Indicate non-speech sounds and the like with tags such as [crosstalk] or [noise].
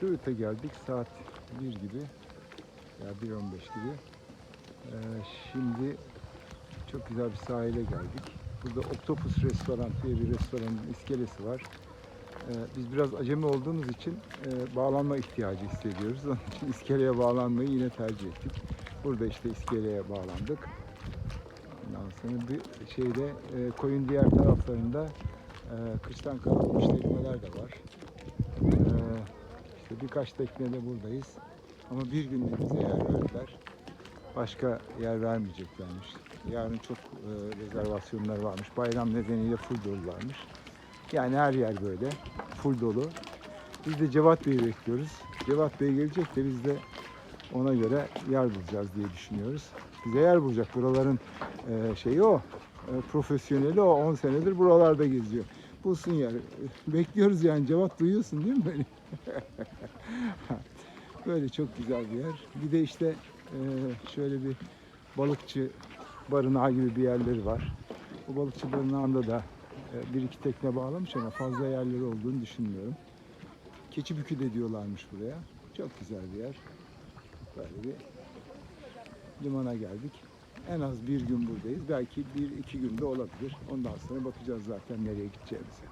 Söğüt'e geldik saat 1 gibi ya 1.15 gibi. Ee, şimdi çok güzel bir sahile geldik. Burada Octopus Restoran diye bir restoranın iskelesi var. Ee, biz biraz acemi olduğumuz için e, bağlanma ihtiyacı hissediyoruz. [laughs] Onun için iskeleye bağlanmayı yine tercih ettik. Burada işte iskeleye bağlandık. Ondan sonra bir şeyde e, koyun diğer taraflarında e, kıştan kalkmış tekneler de var. Birkaç teknede buradayız. Ama bir günlüğümüze yer verdiler. Başka yer vermeyeceklermiş. Yarın çok e, rezervasyonlar varmış. Bayram nedeniyle full dolularmış. Yani her yer böyle. Full dolu. Biz de Cevat Bey'i bekliyoruz. Cevat Bey gelecek de biz de ona göre yer bulacağız diye düşünüyoruz. Bize yer bulacak. Buraların e, şeyi o. E, profesyoneli o. 10 senedir buralarda geziyor. Bulsun yer. Bekliyoruz yani. Cevat duyuyorsun değil mi beni? [laughs] Böyle çok güzel bir yer. Bir de işte e, şöyle bir balıkçı barınağı gibi bir yerleri var. Bu balıkçı barınağında da e, bir iki tekne bağlamış ama fazla yerleri olduğunu düşünmüyorum. Keçibükü de diyorlarmış buraya. Çok güzel bir yer. Böyle bir limana geldik. En az bir gün buradayız. Belki bir iki günde olabilir. Ondan sonra bakacağız zaten nereye gideceğimize.